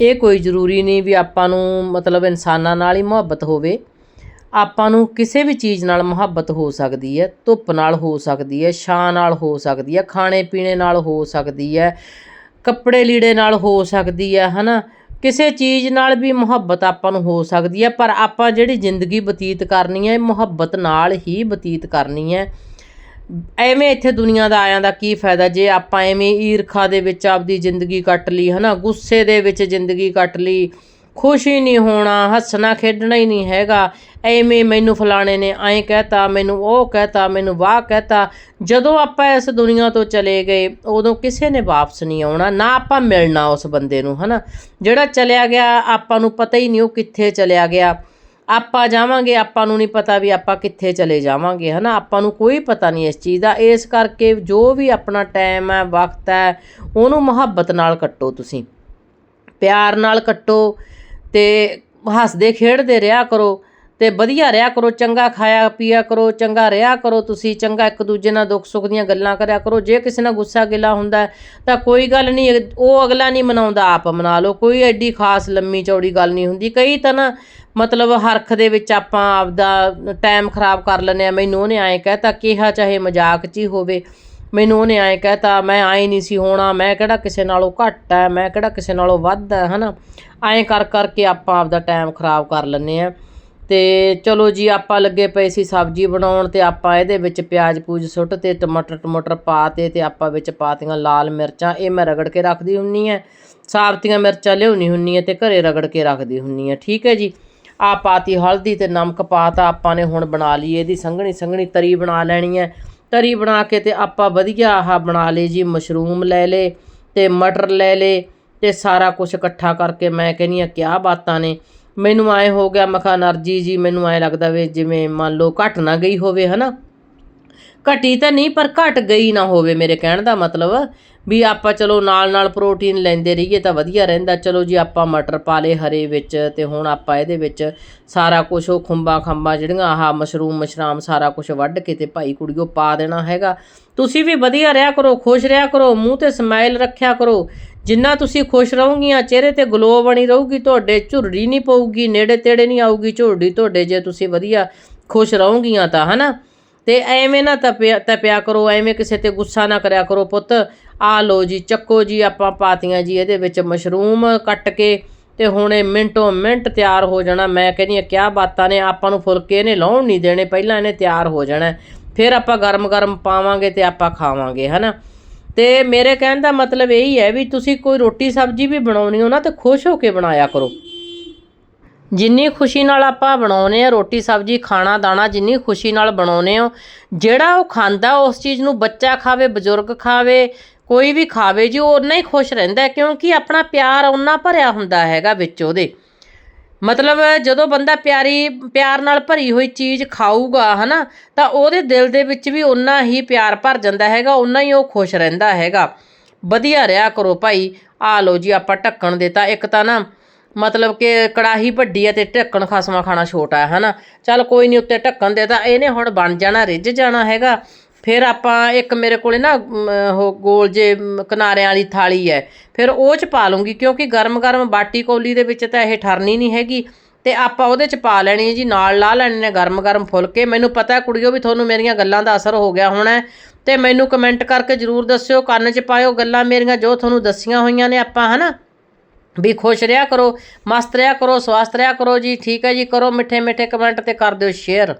ਇਹ ਕੋਈ ਜ਼ਰੂਰੀ ਨਹੀਂ ਵੀ ਆਪਾਂ ਨੂੰ ਮਤਲਬ ਇਨਸਾਨਾਂ ਨਾਲ ਹੀ ਮੁਹੱਬਤ ਹੋਵੇ। ਆਪਾਂ ਨੂੰ ਕਿਸੇ ਵੀ ਚੀਜ਼ ਨਾਲ ਮੁਹੱਬਤ ਹੋ ਸਕਦੀ ਹੈ, ਧੁੱਪ ਨਾਲ ਹੋ ਸਕਦੀ ਹੈ, ਛਾਂ ਨਾਲ ਹੋ ਸਕਦੀ ਹੈ, ਖਾਣੇ ਪੀਣੇ ਨਾਲ ਹੋ ਸਕਦੀ ਹੈ, ਕੱਪੜੇ ਲੀੜੇ ਨਾਲ ਹੋ ਸਕਦੀ ਹੈ, ਹਨਾ? ਕਿਸੇ ਚੀਜ਼ ਨਾਲ ਵੀ ਮੁਹੱਬਤ ਆਪਾਂ ਨੂੰ ਹੋ ਸਕਦੀ ਹੈ, ਪਰ ਆਪਾਂ ਜਿਹੜੀ ਜ਼ਿੰਦਗੀ ਬਤੀਤ ਕਰਨੀ ਹੈ, ਇਹ ਮੁਹੱਬਤ ਨਾਲ ਹੀ ਬਤੀਤ ਕਰਨੀ ਹੈ। ਐਵੇਂ ਇੱਥੇ ਦੁਨੀਆ ਦਾ ਆਇਆਂ ਦਾ ਕੀ ਫਾਇਦਾ? ਜੇ ਆਪਾਂ ਐਵੇਂ ਈਰਖਾ ਦੇ ਵਿੱਚ ਆਪਦੀ ਜ਼ਿੰਦਗੀ ਕੱਟ ਲਈ, ਹਨਾ? ਗੁੱਸੇ ਦੇ ਵਿੱਚ ਜ਼ਿੰਦਗੀ ਕੱਟ ਲਈ, ਖੁਸ਼ ਹੀ ਨਹੀਂ ਹੋਣਾ, ਹੱਸਣਾ, ਖੇਡਣਾ ਹੀ ਨਹੀਂ ਹੈਗਾ। ਐਵੇਂ ਮੈਨੂੰ ਫਲਾਣੇ ਨੇ ਐਂ ਕਹਿਤਾ, ਮੈਨੂੰ ਉਹ ਕਹਿਤਾ, ਮੈਨੂੰ ਵਾਹ ਕਹਿਤਾ। ਜਦੋਂ ਆਪਾਂ ਇਸ ਦੁਨੀਆ ਤੋਂ ਚਲੇ ਗਏ, ਉਦੋਂ ਕਿਸੇ ਨੇ ਵਾਪਸ ਨਹੀਂ ਆਉਣਾ, ਨਾ ਆਪਾਂ ਮਿਲਣਾ ਉਸ ਬੰਦੇ ਨੂੰ, ਹਨਾ? ਜਿਹੜਾ ਚਲਿਆ ਗਿਆ, ਆਪਾਂ ਨੂੰ ਪਤਾ ਹੀ ਨਹੀਂ ਉਹ ਕਿੱਥੇ ਚਲਿਆ ਗਿਆ। ਆਪਾਂ ਜਾਵਾਂਗੇ, ਆਪਾਂ ਨੂੰ ਨਹੀਂ ਪਤਾ ਵੀ ਆਪਾਂ ਕਿੱਥੇ ਚਲੇ ਜਾਵਾਂਗੇ ਹੈ ਨਾ ਆਪਾਂ ਨੂੰ ਕੋਈ ਪਤਾ ਨਹੀਂ ਇਸ ਚੀਜ਼ ਦਾ। ਇਸ ਕਰਕੇ ਜੋ ਵੀ ਆਪਣਾ ਟਾਈਮ ਹੈ, ਵਕਤ ਹੈ, ਉਹਨੂੰ ਮੁਹੱਬਤ ਨਾਲ ਕੱਟੋ ਤੁਸੀਂ। ਪਿਆਰ ਨਾਲ ਕੱਟੋ ਤੇ ਹੱਸਦੇ, ਖੇਡਦੇ ਰਿਹਾ ਕਰੋ ਤੇ ਵਧੀਆ ਰਿਹਾ ਕਰੋ, ਚੰਗਾ ਖਾਇਆ ਪੀਆ ਕਰੋ, ਚੰਗਾ ਰਿਹਾ ਕਰੋ ਤੁਸੀਂ, ਚੰਗਾ ਇੱਕ ਦੂਜੇ ਨਾਲ ਦੁੱਖ ਸੁੱਖ ਦੀਆਂ ਗੱਲਾਂ ਕਰਿਆ ਕਰੋ। ਜੇ ਕਿਸੇ ਨਾਲ ਗੁੱਸਾ ਗਿਲਾ ਹੁੰਦਾ ਤਾਂ ਕੋਈ ਗੱਲ ਨਹੀਂ, ਉਹ ਅਗਲਾ ਨਹੀਂ ਮਨਾਉਂਦਾ, ਆਪ ਮਨਾ ਲਓ। ਕੋਈ ਐਡੀ ਖਾਸ ਲੰਮੀ ਚੌੜੀ ਗੱਲ ਨਹੀਂ ਹੁੰਦੀ। ਕਈ ਤਾਂ ਨਾ ਮਤਲਬ ਹਰਖ ਦੇ ਵਿੱਚ ਆਪਾਂ ਆਪਦਾ ਟਾਈਮ ਖਰਾਬ ਕਰ ਲੈਂਦੇ ਆ ਮੈਨੂੰ ਉਹਨੇ ਐਂ ਕਹਿਤਾ, ਕਿਹਾ ਚਾਹੇ ਮਜ਼ਾਕ 'ਚ ਹੀ ਹੋਵੇ। ਮੈਨੂੰ ਉਹਨੇ ਐਂ ਕਹਿਤਾ, ਮੈਂ ਐਂ ਨਹੀਂ ਸੀ ਹੋਣਾ, ਮੈਂ ਕਿਹੜਾ ਕਿਸੇ ਨਾਲੋਂ ਘੱਟ ਹੈ ਮੈਂ ਕਿਹੜਾ ਕਿਸੇ ਨਾਲੋਂ ਵੱਧ ਹੈ ਹਨਾ? ਐਂ ਕਰ ਕਰਕੇ ਆਪਾਂ ਆਪਦਾ ਟਾਈਮ ਖਰਾਬ ਕਰ ਲੈਂਦੇ ਆ ਤੇ ਚਲੋ ਜੀ, ਆਪਾਂ ਲੱਗੇ ਪਏ ਸੀ ਸਬਜ਼ੀ ਬਣਾਉਣ ਤੇ ਆਪਾਂ ਇਹਦੇ ਵਿੱਚ ਪਿਆਜ਼ ਪੂਜ ਸੁੱਟ ਤੇ, ਟਮਾਟਰ ਟਮਾਟਰ ਪਾ ਤੇ ਤੇ ਆਪਾਂ ਵਿੱਚ ਪਾਤੀਆਂ ਲਾਲ ਮਿਰਚਾਂ। ਇਹ ਮੈਂ ਰਗੜ ਕੇ ਰੱਖਦੀ ਹੁੰਨੀ ਐ ਸਾਬਤੀਆਂ ਮਿਰਚਾਂ ਲਿਆਉਣੀ ਹੁੰਨੀ ਐ ਤੇ ਘਰੇ ਰਗੜ ਕੇ ਰੱਖਦੀ ਹੁੰਨੀ ਐ ਠੀਕ ਹੈ ਜੀ? ਆ ਪਾਤੀ ਹਲਦੀ ਤੇ ਨਮਕ ਪਾਤਾ, ਆਪਾਂ ਨੇ ਹੁਣ ਬਣਾ ਲਈ, ਇਹਦੀ ਸੰਘਣੀ ਸੰਘਣੀ ਤਰੀ ਬਣਾ ਲੈਣੀ ਹੈ। ਤਰੀ ਬਣਾ ਕੇ ਤੇ ਆਪਾਂ ਵਧੀਆ ਆਹ ਬਣਾ ਲਏ ਜੀ, ਮਸ਼ਰੂਮ ਲੈ ਲੇ ਤੇ ਮਟਰ ਲੈ ਲੇ ਤੇ ਸਾਰਾ ਕੁਝ ਇਕੱਠਾ ਕਰਕੇ ਮੈਂ ਕਹਿੰਨੀ ਆ ਕਿਆ ਬਾਤਾਂ ਨੇ। ਮੈਨੂੰ ਐ ਹੋ ਗਿਆ ਮਖਾ એનર્ਜੀ ਜੀ, ਮੈਨੂੰ ਐ ਲੱਗਦਾ ਵੇ ਜਿਵੇਂ ਮੰਨ ਲਓ ਘਟ ਨਾ ਗਈ ਹੋਵੇ, ਹਨਾ? ਘਟੀ ਤਾਂ ਨਹੀਂ, ਪਰ ਘਟ ਗਈ ਨਾ ਹੋਵੇ ਮੇਰੇ ਕਹਿਣ ਦਾ ਮਤਲਬ। ਵੀ ਆਪਾਂ ਚਲੋ ਨਾਲ ਨਾਲ ਪ੍ਰੋਟੀਨ ਲੈਂਦੇ ਰਹੀਏ ਤਾਂ ਵਧੀਆ ਰਹਿੰਦਾ। ਚਲੋ ਜੀ ਆਪਾਂ ਮਟਰ ਪਾ ਲਏ ਹਰੇ ਵਿੱਚ ਤੇ ਹੁਣ ਆਪਾਂ ਇਹਦੇ ਵਿੱਚ ਸਾਰਾ ਕੁਝ ਉਹ ਖੁੰਬਾਂ ਖੰਬਾਂ ਜਿਹੜੀਆਂ ਆਹ ਮਸ਼ਰੂਮ, ਮਸ਼ਰਾਮ ਸਾਰਾ ਕੁਝ ਵੱਢ ਕੇ ਤੇ ਭਾਈ ਕੁੜੀਓ ਪਾ ਦੇਣਾ ਹੈਗਾ। ਤੁਸੀਂ ਵੀ ਵਧੀਆ ਰਿਹਾ ਕਰੋ, ਖੁਸ਼ ਰਿਹਾ ਕਰੋ, ਮੂੰਹ ਤੇ ਸਮਾਈਲ ਰੱਖਿਆ ਕਰੋ। ਜਿੰਨਾ ਤੁਸੀਂ ਖੁਸ਼ ਰਹੋਗੀਆਂ, ਚਿਹਰੇ ਤੇ ਗਲੋ ਬਣੀ ਰਹੂਗੀ, ਤੁਹਾਡੇ ਝੁਰੜੀ ਨਹੀਂ ਪਊਗੀ ਨੇੜੇ ਤੇੜੇ ਨਹੀਂ ਆਊਗੀ ਝੁਰੜੀ ਤੁਹਾਡੇ ਜੇ ਤੁਸੀਂ ਵਧੀਆ ਖੁਸ਼ ਰਹੋਗੀਆਂ ਤਾਂ, ਹਨਾ? ਤੇ ਐਵੇਂ ਨਾ ਤਪਿਆ ਤਪਿਆ ਕਰੋ, ਐਵੇਂ ਕਿਸੇ ਤੇ ਗੁੱਸਾ ਨਾ ਕਰਿਆ ਕਰੋ ਪੁੱਤ। ਆ ਲੋ ਜੀ, ਚੱਕੋ ਜੀ ਆਪਾਂ ਪਾਤੀਆਂ ਜੀ ਇਹਦੇ ਵਿੱਚ ਮਸ਼ਰੂਮ ਕੱਟ ਕੇ ਤੇ ਹੁਣ ਇਹ ਮਿੰਟੋ ਮਿੰਟ ਤਿਆਰ ਹੋ ਜਾਣਾ। ਮੈਂ ਕਹਿੰਦੀ ਆ ਕਿਆ ਬਾਤਾਂ ਨੇ, ਆਪਾਂ ਨੂੰ ਫੁਲਕੇ ਇਹਨੇ ਲਾਉਣ ਨਹੀਂ ਦੇਣੇ, ਪਹਿਲਾਂ ਇਹਨੇ ਤਿਆਰ ਹੋ ਜਾਣਾ ਫਿਰ ਆਪਾਂ ਗਰਮ ਗਰਮ ਪਾਵਾਂਗੇ ਤੇ ਆਪਾਂ ਖਾਵਾਂਗੇ, ਹਨਾ? ਤੇ ਮੇਰੇ ਕਹਿਣ ਦਾ ਮਤਲਬ ਇਹੀ ਹੈ ਵੀ ਤੁਸੀਂ ਕੋਈ ਰੋਟੀ ਸਬਜ਼ੀ ਵੀ ਬਣਾਉਣੀ ਹੋ ਨਾ, ਤੇ ਖੁਸ਼ ਹੋ ਕੇ ਬਣਾਇਆ ਕਰੋ। ਜਿੰਨੀ ਖੁਸ਼ੀ ਨਾਲ ਆਪਾਂ ਬਣਾਉਨੇ ਆ ਰੋਟੀ, ਸਬਜ਼ੀ, ਖਾਣਾ, ਦਾਣਾ, ਜਿੰਨੀ ਖੁਸ਼ੀ ਨਾਲ ਬਣਾਉਨੇ ਹੋ, ਜਿਹੜਾ ਉਹ ਖਾਂਦਾ, ਉਸ ਚੀਜ਼ ਨੂੰ ਬੱਚਾ ਖਾਵੇ, ਬਜ਼ੁਰਗ ਖਾਵੇ, ਕੋਈ ਵੀ ਖਾਵੇ ਜੀ, ਉਹ ਉਨਾ ਹੀ ਖੁਸ਼ ਰਹਿੰਦਾ ਕਿਉਂਕਿ ਆਪਣਾ ਪਿਆਰ ਉਨਾ ਭਰਿਆ ਹੁੰਦਾ ਹੈਗਾ ਵਿੱਚ ਉਹਦੇ। ਮਤਲਬ ਜਦੋਂ ਬੰਦਾ ਪਿਆਰੀ, ਪਿਆਰ ਨਾਲ ਭਰੀ ਹੋਈ ਚੀਜ਼ ਖਾਊਗਾ, ਹਨਾ, ਤਾਂ ਉਹਦੇ ਦਿਲ ਦੇ ਵਿੱਚ ਵੀ ਉਨਾ ਹੀ ਪਿਆਰ ਭਰ ਜਾਂਦਾ ਹੈਗਾ, ਉਨਾ ਹੀ ਉਹ ਖੁਸ਼ ਰਹਿੰਦਾ ਹੈਗਾ। ਵਧੀਆ ਰਿਹਾ ਕਰੋ ਭਾਈ ਆ ਲਓ ਜੀ, ਆਪਾਂ ਢੱਕਣ ਦਿੱਤਾ ਇੱਕ ਤਾਂ ਨਾ ਮਤਲਬ ਕਿ ਕੜਾਹੀ ਵੱਡੀ ਹੈ ਤੇ ਢੱਕਣ ਖਸਮਾ ਖਾਣਾ ਛੋਟਾ ਹੈ ਹਨਾ? ਚੱਲ ਕੋਈ ਨਹੀਂ ਉੱਤੇ ਢੱਕਣ ਦੇ ਤਾਂ ਇਹਨੇ ਹੁਣ ਬਣ ਜਾਣਾ, ਰਿੱਝ ਜਾਣਾ ਹੈਗਾ। ਫਿਰ ਆਪਾਂ ਇੱਕ ਮੇਰੇ ਕੋਲੇ ਨਾ ਉਹ ਗੋਲ ਜੇ ਕਿਨਾਰਿਆਂ ਵਾਲੀ ਥਾਲੀ ਹੈ ਫਿਰ ਉਹ ਚ ਪਾ ਲੂੰਗੀ, ਕਿਉਂਕਿ ਗਰਮ ਗਰਮ ਬਾਟੀ ਕੌਲੀ ਦੇ ਵਿੱਚ ਤਾਂ ਇਹ ਠਰਨੀ ਨਹੀਂ ਹੈਗੀ। ਤੇ ਆਪਾਂ ਉਹਦੇ ਚ ਪਾ ਲੈਣੀ ਹੈ ਜੀ, ਨਾਲ ਲਾ ਲੈਣੇ ਨੇ ਗਰਮ ਗਰਮ ਫੁਲਕੇ। ਮੈਨੂੰ ਪਤਾ ਹੈ ਕੁੜੀਓ ਵੀ ਤੁਹਾਨੂੰ ਮੇਰੀਆਂ ਗੱਲਾਂ ਦਾ ਅਸਰ ਹੋ ਗਿਆ ਹੋਣਾ ਹੈ। ਤੇ ਮੈਨੂੰ ਕਮੈਂਟ ਕਰਕੇ ਜਰੂਰ ਦੱਸਿਓ, ਕੰਨ 'ਚ ਪਾਇਓ ਗੱਲਾਂ ਮੇਰੀਆਂ ਜੋ ਤੁਹਾਨੂੰ ਦੱਸੀਆਂ ਹੋਈਆਂ ਨੇ ਆਪਾਂ, ਹਨਾ? ਵੀ ਖੁਸ਼ ਰਿਹਾ ਕਰੋ, ਮਸਤ ਰਿਹਾ ਕਰੋ ਸਵਸਥ ਰਿਹਾ ਕਰੋ ਜੀ। ਠੀਕ ਹੈ ਜੀ, ਕਰੋ ਮਿੱਠੇ ਮਿੱਠੇ ਕਮੈਂਟ ਤੇ ਕਰ ਦਿਓ ਸ਼ੇਅਰ